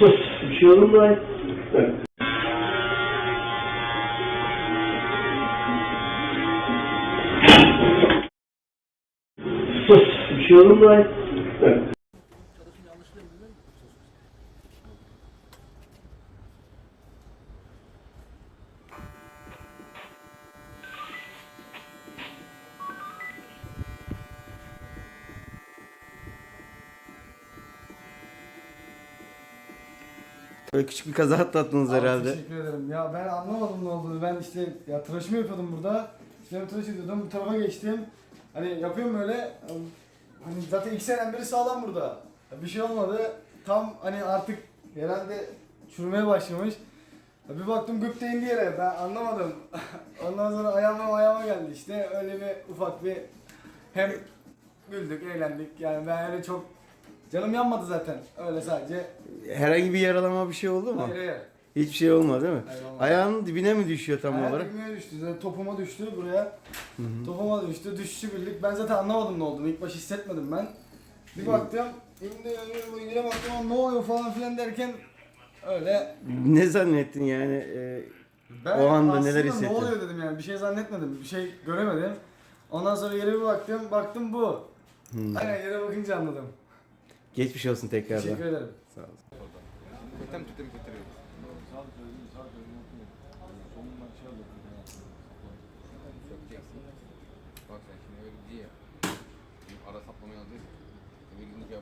Bir şey olur mu? Sus. Bir şey olur mu? Böyle küçük bir kaza atlattınız Abi herhalde. Teşekkür ederim. Ya ben anlamadım ne olduğunu. Ben işte ya tıraşımı yapıyordum burada. İşte tıraş ediyordum. Bu tarafa geçtim. Hani yapıyorum öyle. Hani zaten iki seneden beri sağlam burada. Ya Bir şey olmadı. Tam hani artık herhalde çürümeye başlamış. Ya Bir baktım güp de indi yere. Ben anlamadım. Ondan sonra ayağıma ayağıma geldi işte. Öyle bir ufak bir hem güldük, eğlendik. Yani ben öyle çok canım yanmadı zaten. Öyle sadece. Herhangi bir yaralama bir şey oldu mu? Hayır hayır. Hiçbir şey olmadı değil mi? Hayır, olmadı. Ayağının dibine mi düşüyor tam Ayağı olarak? dibime düştü. Zaten topuma düştü buraya. Topuma düştü. Düşüşü birlik. Ben zaten anlamadım ne olduğunu. İlk baş hissetmedim ben. Bir baktım. İndi boyunca baktım "Lan ne oluyor falan filan derken öyle Ne zannettin yani? Ee, ben O anda aslında neler ne hissettin? oluyor dedim yani bir şey zannetmedim bir şey göremedim. Ondan sonra yere bir baktım baktım bu. Aynen yere bakınca anladım. Geçmiş olsun tekrardan. Teşekkür ederim. Sağ ol. Kötem tütem götürüyoruz. Sökeceksin. Bak sen şimdi öyle diye ya. Şimdi ara saplamayı alacağız. Eve gidince